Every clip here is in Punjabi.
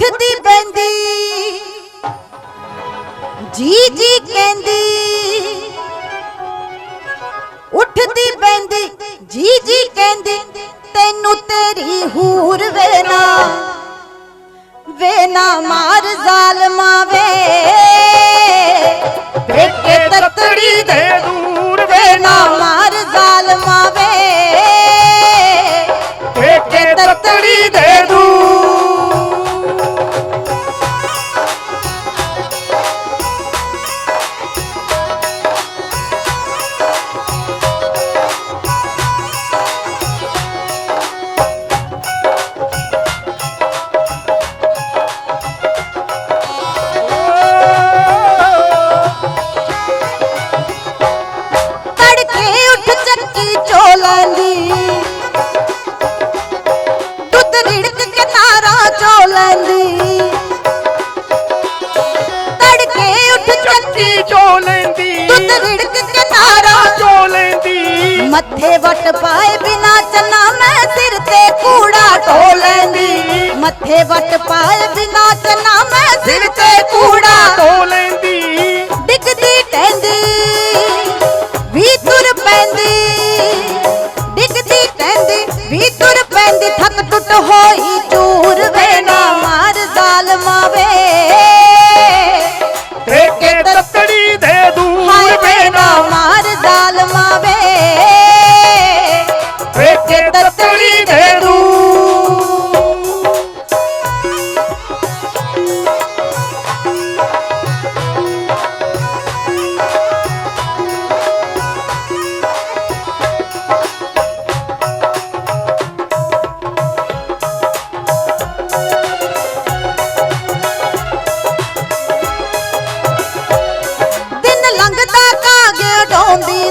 ਉੱਠਦੀ ਬੈੰਦੀ ਜੀ ਜੀ ਕਹਿੰਦੀ, ਉੱਠਦੀ ਬੈੰਦੀ ਜੀ ਜੀ ਕਹਿੰਦੀ, ਤੈਨੂੰ ਤੇਰੀ ਹੂਰ ਵੇ ਨਾ ਮਾਰ ਜ਼ਾਲਮਾ ਵੇ। ਪੇਕੇ ਤਤੜੀ ਦੇ ਮੱਥੇ ਵਟ ਪਾਏ ਬਿਨਾ ਚੰਨਾ ਮੈਂ ਸਿਰ ਤੇ ਕੂੜਾ ਢੋ ਲੈਂਦੀ ਮੱਥੇ ਵਟ ਪਾਏ ਬਿਨਾ ਚੰਨਾ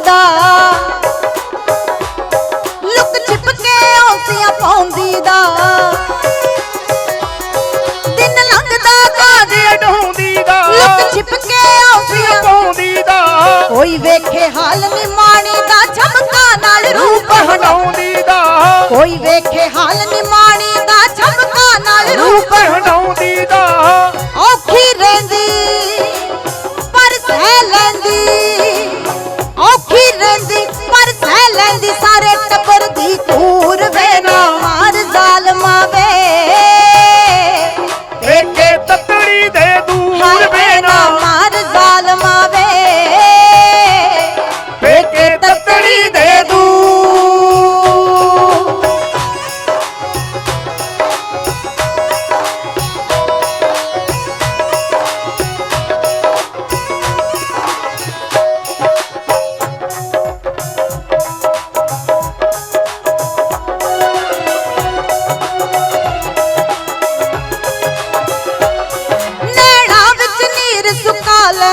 ਦਾ। ਲੁਕ ਛਿਪ ਕੇ ਔਸੀਆਂ ਪਾਉਂਦੀ ਦਾ। ਦਿਨ ਲੰਘਦਾ ਕਾਗੇ ਢੋਂਦੀ ਦਾ। ਲੁਕ ਛਿਪ ਕੇ ਔਸੀਆਂ ਪਾਉਂਦੀ ਦਾ। ਕੋਈ ਵੇਖੇ ਹਾਲ ਨਿਮਾਣੀ ਦਾ ਚਮਕਾ ਨਾਲ ਰੂਪ ਹਟਾਉਂਦੀ ਦਾ। ਕੋਈ ਵੇਖੇ ਹਾਲ ਨਿਮਾਣੀ ਦਾ ਚਮਕਾ ਨਾਲ ਰੂਪ ਹਟਾਉਂਦੀ ਦਾ।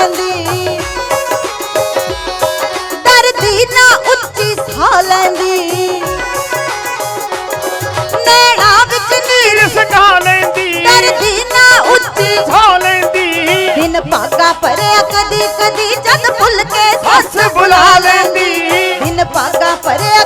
ਲੈਂਦੀ ਡਰਦੀ ਨਾ ਉੱਚੀ ਸਾਹ ਲੈਂਦੀ। ਨੈਣਾ ਵਿੱਚ ਨੀਰ ਸਕਾ ਲੈਂਦੀ। ਡਰਦੀ ਨਾ ਉੱਚੀ ਸਾਹ ਲੈਂਦੀ। ਦਿਨ ਭਾਗਾ ਭਰਿਆ ਕਦੀ ਕਦੀ ਜਦ ਭੁੱਲ ਕੇ ਸੱਸ ਬੁਲਾ ਲੈਂਦੀ। ਦਿਨ ਭਾਗਾ ਭਰਿਆ